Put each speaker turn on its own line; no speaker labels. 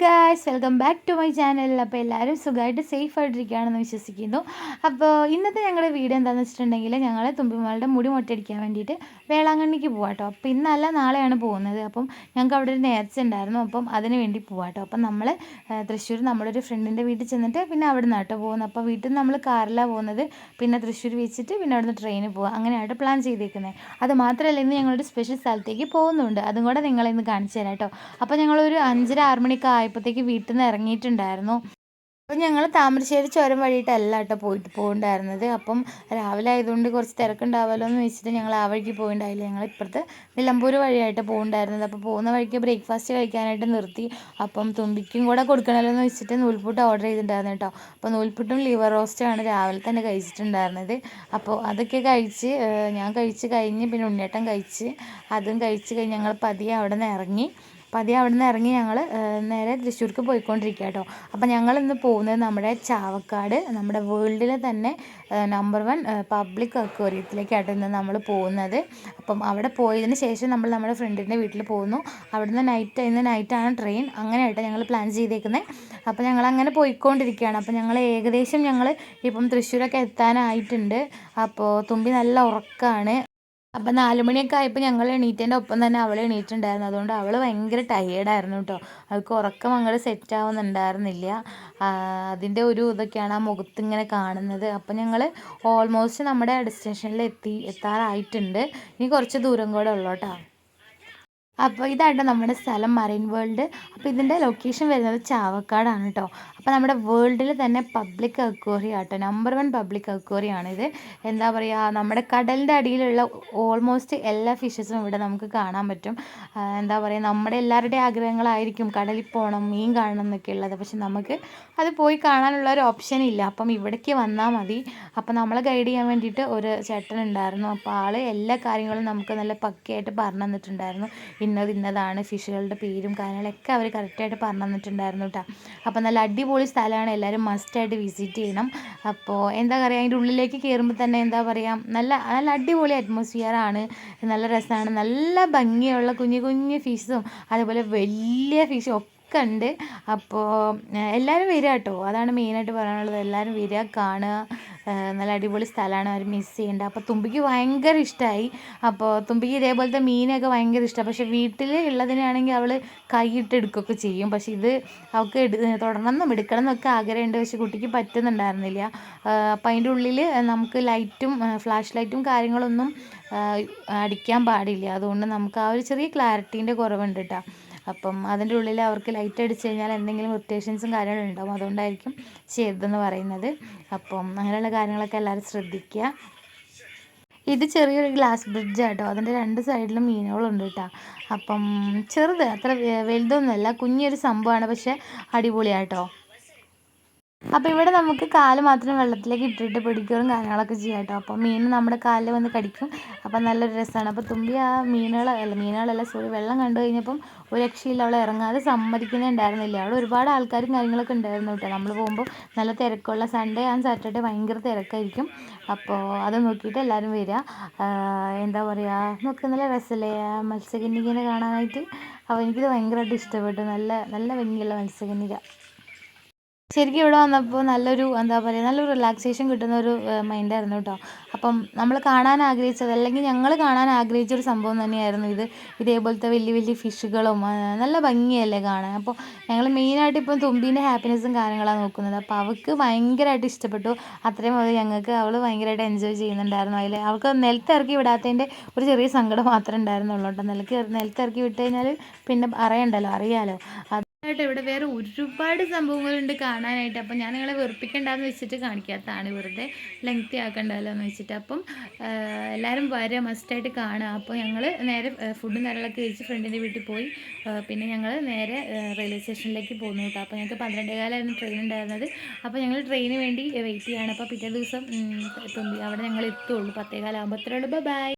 Guys welcome back to my channel അപ്പോൾ എല്ലാവരും സുഖമായിട്ട് സേഫ് ആയിട്ടിരിക്കുകയാണെന്ന് വിശ്വസിക്കുന്നു. അപ്പോൾ ഇന്നത്തെ ഞങ്ങളുടെ വീഡിയോ എന്താണെന്ന് വെച്ചിട്ടുണ്ടെങ്കിൽ ഞങ്ങൾ തുമ്പിമാളുടെ മുടി മുട്ടടിക്കാൻ വേണ്ടിയിട്ട് വേളാങ്കണ്ണിക്ക് പോവാട്ടോ അപ്പോൾ ഇന്നല്ല നാളെയാണ് പോകുന്നത്. അപ്പം ഞങ്ങൾക്ക് അവിടെ ഒരു നേർച്ച ഉണ്ടായിരുന്നു. അപ്പം അതിന് വേണ്ടി പോവാട്ടോ അപ്പം നമ്മൾ തൃശ്ശൂർ നമ്മുടെ ഒരു ഫ്രണ്ടിന്റെ വീട്ടിൽ ചെന്നിട്ട് പിന്നെ അവിടെ നിന്നാട്ടോ പോകുന്നത്. അപ്പോൾ വീട്ടിൽ നിന്ന് നമ്മൾ കാറിലാണ് പോകുന്നത്. പിന്നെ തൃശ്ശൂർ വെച്ചിട്ട് പിന്നെ അവിടെ നിന്ന് ട്രെയിനിൽ പോവുക അങ്ങനെയായിട്ട് പ്ലാൻ ചെയ്തേക്കുന്നത് അത് മാത്രമല്ല ഇന്ന് ഞങ്ങളൊരു സ്പെഷ്യൽ സ്ഥലത്തേക്ക് പോകുന്നുണ്ട്. അതും കൂടെ നിങ്ങളെ ഇന്ന് കാണിച്ചു തരാം കേട്ടോ അപ്പോൾ ഞങ്ങളൊരു അഞ്ചര ആറ് മണിയൊക്കെ ആയപ്പോഴത്തേക്ക് വീട്ടിൽ നിന്ന് ഇറങ്ങിയിട്ടുണ്ടായിരുന്നു. അപ്പം ഞങ്ങൾ താമരശ്ശേരി ചുരം വഴിയിട്ടല്ല കേട്ടോ പോയിട്ട് പോകണ്ടായിരുന്നത്. അപ്പം രാവിലെ ആയതുകൊണ്ട് കുറച്ച് തിരക്കുണ്ടാവുമല്ലോ എന്ന് വെച്ചിട്ട് ഞങ്ങൾ ആ വഴിക്ക് പോയിണ്ടായില്ല. ഞങ്ങൾ ഇപ്പുറത്ത് നിലമ്പൂർ വഴിയായിട്ട് പോകണ്ടായിരുന്നത്. അപ്പോൾ പോകുന്ന വഴിക്ക് ബ്രേക്ക്ഫാസ്റ്റ് കഴിക്കാനായിട്ട് നിർത്തി. അപ്പം തുമ്പിക്കും കൂടെ കൊടുക്കണമല്ലോ എന്ന് വെച്ചിട്ട് നൂൽപുട്ട് ഓർഡർ ചെയ്തിട്ടുണ്ടായിരുന്നു കേട്ടോ. അപ്പോൾ നൂൽപുട്ടും ലിവർ റോസ്റ്റുമാണ് രാവിലെ തന്നെ കഴിച്ചിട്ടുണ്ടായിരുന്നത്. അപ്പോൾ അതൊക്കെ കഴിച്ച് ഞാൻ കഴിച്ച് കഴിഞ്ഞ് പിന്നെ ഉണ്ണിയേട്ടൻ കഴിച്ച് അതും കഴിച്ച് കഴിഞ്ഞ് ഞങ്ങൾ പതിയെ അവിടെ നിന്ന് ഇറങ്ങി. പതിയെ അവിടെ നിന്ന് ഇറങ്ങി ഞങ്ങൾ നേരെ തൃശ്ശൂർക്ക് പോയിക്കൊണ്ടിരിക്കുക കേട്ടോ അപ്പം ഞങ്ങൾ ഇന്ന് പോകുന്നത് നമ്മുടെ ചാവക്കാട് നമ്മുടെ വേൾഡിലെ തന്നെ നമ്പർ വൺ പബ്ലിക് അക്വേറിയത്തിലേക്കാട്ടോ ഇന്ന് നമ്മൾ പോകുന്നത്. അപ്പം അവിടെ പോയതിന് ശേഷം നമ്മൾ നമ്മുടെ ഫ്രണ്ടിന്റെ വീട്ടിൽ പോകുന്നു. അവിടുന്ന് നൈറ്റ് ഇന്ന് നൈറ്റാണ് ട്രെയിൻ അങ്ങനെയായിട്ട് ഞങ്ങൾ പ്ലാൻ ചെയ്തേക്കുന്നത് അപ്പോൾ ഞങ്ങൾ അങ്ങനെ പോയിക്കൊണ്ടിരിക്കുകയാണ് അപ്പോൾ ഞങ്ങൾ ഏകദേശം ഞങ്ങൾ ഇപ്പം തൃശ്ശൂരൊക്കെ എത്താനായിട്ടുണ്ട്. അപ്പോൾ തുമ്പി നല്ല ഉറക്കമാണ് അപ്പം നാല് മണിയൊക്കെ ആയപ്പോൾ ഞങ്ങൾ എണീറ്റേന്റെ ഒപ്പം തന്നെ അവൾ എണീറ്റുണ്ടായിരുന്നു. അതുകൊണ്ട് അവൾ ഭയങ്കര ടയേർഡായിരുന്നു കേട്ടോ അവൾക്ക് ഉറക്കം അങ്ങോട്ട് സെറ്റ് ആവുന്നുണ്ടായിരുന്നില്ല. അതിന്റെ ഒരു ഇതൊക്കെയാണ് ആ മുഖത്ത് ഇങ്ങനെ കാണുന്നത്. അപ്പം ഞങ്ങൾ ഓൾമോസ്റ്റ് നമ്മുടെ ഡെസ്റ്റിനേഷനിൽ എത്തി എത്താറായിട്ടുണ്ട്. ഇനി കുറച്ച് ദൂരം കൂടെ ഉള്ളൂ കേട്ടോ അപ്പോൾ ഇതായിട്ട് നമ്മുടെ സ്ഥലം മറൈൻ വേൾഡ് അപ്പോൾ ഇതിന്റെ ലൊക്കേഷൻ വരുന്നത് ചാവക്കാടാണ് കേട്ടോ അപ്പോൾ നമ്മുടെ വേൾഡിൽ തന്നെ പബ്ലിക് അക്വേറിയം ആട്ടോ. നമ്പർ വൺ പബ്ലിക് അക്വേറിയമാണിത് എന്താ പറയുക നമ്മുടെ കടലിന്റെ അടിയിലുള്ള ഓൾമോസ്റ്റ് എല്ലാ ഫിഷസും ഇവിടെ നമുക്ക് കാണാൻ പറ്റും. എന്താ പറയുക നമ്മുടെ എല്ലാവരുടെയും ആഗ്രഹങ്ങളായിരിക്കും കടലിൽ പോകണം മീൻ കാണണം എന്നൊക്കെ ഉള്ളത്. പക്ഷെ നമുക്ക് അത് പോയി കാണാനുള്ള ഒരു ഓപ്ഷൻ ഇല്ല. അപ്പം ഇവിടേക്ക് വന്നാൽ മതി. അപ്പം നമ്മളെ ഗൈഡ് ചെയ്യാൻ വേണ്ടിയിട്ട് ഒരു ചേട്ടൻ ഉണ്ടായിരുന്നു. അപ്പോൾ ആൾ എല്ലാ കാര്യങ്ങളും നമുക്ക് നല്ല പക്കയായിട്ട് പറഞ്ഞു തന്നിട്ടുണ്ടായിരുന്നു. ഇന്നത് ഇന്നതാണ് ഫിഷുകളുടെ പേരും കാര്യങ്ങളൊക്കെ അവർ കറക്റ്റായിട്ട് പറഞ്ഞു തന്നിട്ടുണ്ടായിരുന്നു കേട്ടോ അപ്പോൾ നല്ല അടിപൊളി സ്ഥലമാണ്. എല്ലാവരും മസ്റ്റായിട്ട് വിസിറ്റ് ചെയ്യണം. അപ്പോൾ എന്താ പറയുക അതിന്റെ ഉള്ളിലേക്ക് കയറുമ്പോൾ തന്നെ എന്താ പറയുക നല്ല നല്ല അടിപൊളി അറ്റ്മോസ്ഫിയർ ആണ്. നല്ല രസമാണ്. നല്ല ഭംഗിയുള്ള കുഞ്ഞു കുഞ്ഞു ഫിഷും അതുപോലെ വലിയ ഫിഷും ഒക്കെ ഉണ്ട്. അപ്പോൾ എല്ലാവരും വരിക കേട്ടോ അതാണ് മെയിനായിട്ട് പറയാനുള്ളത്. എല്ലാവരും വരിക കാണുക. നല്ല അടിപൊളി സ്ഥലമാണ് അവർ മിസ് ചെയ്യേണ്ടത് അപ്പോൾ തുമ്പിക്ക് ഭയങ്കര ഇഷ്ടമായി അപ്പോൾ തുമ്പിക്ക് ഇതേപോലത്തെ മീനൊക്കെ ഭയങ്കര ഇഷ്ടമാണ് പക്ഷേ വീട്ടിൽ ഉള്ളതിനാണെങ്കിൽ അവൾ കൈയിട്ട് എടുക്കുകയൊക്കെ ചെയ്യും. പക്ഷേ ഇത് അവൾക്ക് എടു തുടരണമെന്നും എടുക്കണം എന്നൊക്കെ ആഗ്രഹമുണ്ട് പക്ഷേ കുട്ടിക്ക് പറ്റുന്നുണ്ടായിരുന്നില്ല. അപ്പം അതിന്റെ ഉള്ളിൽ നമുക്ക് ലൈറ്റും ഫ്ലാഷ് ലൈറ്റും കാര്യങ്ങളൊന്നും അടിക്കാൻ പാടില്ല. അതുകൊണ്ട് നമുക്ക് ആ ഒരു ചെറിയ ക്ലാരിറ്റീന്റെ കുറവുണ്ട് കേട്ടോ അപ്പം അതിന്റെ ഉള്ളിൽ അവർക്ക് ലൈറ്റ് അടിച്ച് കഴിഞ്ഞാൽ എന്തെങ്കിലും ഇറിറ്റേഷൻസും കാര്യങ്ങളും ഉണ്ടാവും. അതുകൊണ്ടായിരിക്കും ചെയ്തതെന്ന് പറയുന്നത്. അപ്പം അങ്ങനെയുള്ള കാര്യങ്ങളൊക്കെ എല്ലാവരും ശ്രദ്ധിക്കുക. ഇത് ചെറിയൊരു ഗ്ലാസ് ബ്രിഡ്ജ് ആട്ടോ. അതിന്റെ രണ്ട് സൈഡിലും മീനുകളുണ്ട് കേട്ടോ അപ്പം ചെറുത് അത്ര വലുതൊന്നുമല്ല. കുഞ്ഞൊരു സംഭവമാണ്. പക്ഷേ അടിപൊളിയാട്ടോ. അപ്പോൾ ഇവിടെ നമുക്ക് കാൽ മാത്രം വെള്ളത്തിലേക്ക് ഇട്ടിട്ട് പിടിക്കുകയും കാര്യങ്ങളൊക്കെ ചെയ്യാം കേട്ടോ. അപ്പോൾ മീൻ നമ്മുടെ കാലിൽ വന്ന് കടിക്കും. അപ്പോൾ നല്ലൊരു രസമാണ്. അപ്പോൾ തുമ്പി ആ മീനുകൾ അല്ല മീനുകളല്ല സോറി വെള്ളം കണ്ടു കഴിഞ്ഞപ്പം ഒരു രക്ഷയില്ല. അവളെ ഇറങ്ങാതെ സമ്മതിക്കുന്നേ ഉണ്ടായിരുന്നില്ല. അവിടെ ഒരുപാട് ആൾക്കാരും കാര്യങ്ങളൊക്കെ ഉണ്ടായിരുന്നു കേട്ടോ. നമ്മൾ പോകുമ്പോൾ നല്ല തിരക്കുള്ള സൺഡേ ആൻഡ് സാറ്റർഡേ ഭയങ്കര തിരക്കായിരിക്കും. അപ്പോൾ അത് നോക്കിയിട്ട് എല്ലാവരും വരിക എന്താ പറയുക നമുക്ക് നല്ല രസമല്ലേ മത്സ്യകന്യകനെ കാണാനായിട്ട്. അപ്പോൾ എനിക്കിത് ഭയങ്കരമായിട്ട് ഇഷ്ടപ്പെട്ടു. നല്ല നല്ല ഭംഗിയുള്ള മത്സ്യകന്യക. ശരിക്കും ഇവിടെ വന്നപ്പോൾ നല്ലൊരു എന്താ പറയുക നല്ലൊരു റിലാക്സേഷൻ കിട്ടുന്ന ഒരു മൈൻഡായിരുന്നു കേട്ടോ അപ്പം നമ്മൾ കാണാൻ ആഗ്രഹിച്ചത് അല്ലെങ്കിൽ ഞങ്ങൾ കാണാൻ ആഗ്രഹിച്ച ഒരു സംഭവം തന്നെയായിരുന്നു ഇത്. ഇതേപോലത്തെ വലിയ വലിയ ഫിഷുകളും നല്ല ഭംഗിയല്ലേ കാണാൻ. അപ്പോൾ ഞങ്ങൾ മെയിനായിട്ട് ഇപ്പം തുമ്പീന്റെ ഹാപ്പിനെസ്സും കാര്യങ്ങളാണ് നോക്കുന്നത്. അപ്പോൾ അവൾക്ക് ഭയങ്കരമായിട്ട് ഇഷ്ടപ്പെട്ടു. അത്രയും അത് ഞങ്ങൾക്ക് അവൾ ഭയങ്കരമായിട്ട് എൻജോയ് ചെയ്യുന്നുണ്ടായിരുന്നു അതിൽ അവൾക്ക് നിലത്തിറക്കി വിടാത്തതിന്റെ ഒരു ചെറിയ സങ്കടം മാത്രമേ ഉണ്ടായിരുന്നുള്ളൂ കേട്ടോ നിലയ്ക്ക് നിലത്തിറക്കി വിട്ട് കഴിഞ്ഞാൽ പിന്നെ അറിയണ്ടല്ലോ അറിയാലോ. ആയിട്ട് ഇവിടെ വേറെ ഒരുപാട് സംഭവങ്ങളുണ്ട് കാണാനായിട്ട്. അപ്പം ഞാൻ നിങ്ങളെ വെറുപ്പിക്കണ്ടെന്ന് വെച്ചിട്ട് കാണിക്കാത്തതാണ്. വെറുതെ ലെങ്ത്തി ആക്കണ്ടല്ലോ എന്ന് വെച്ചിട്ട്. അപ്പം എല്ലാവരും വരെ മസ്റ്റായിട്ട് കാണുക. അപ്പോൾ ഞങ്ങൾ നേരെ ഫുഡും കാര്യങ്ങളൊക്കെ കഴിച്ച് ഫ്രണ്ടിന്റെ വീട്ടിൽ പോയി. പിന്നെ ഞങ്ങൾ നേരെ റെയിൽവേ സ്റ്റേഷനിലേക്ക് പോകുന്നു കേട്ടോ. അപ്പോൾ ഞങ്ങൾക്ക് പന്ത്രണ്ടേ കാലമായിരുന്നു ട്രെയിൻ ഉണ്ടായിരുന്നത് അപ്പോൾ ഞങ്ങൾ ട്രെയിനിന് വേണ്ടി വെയിറ്റ് ചെയ്യാണ്. അപ്പോൾ പിറ്റേ ദിവസം അവിടെ ഞങ്ങൾ എത്തുള്ളൂ പത്തേ അത്രയുള്ളൂ ബൈ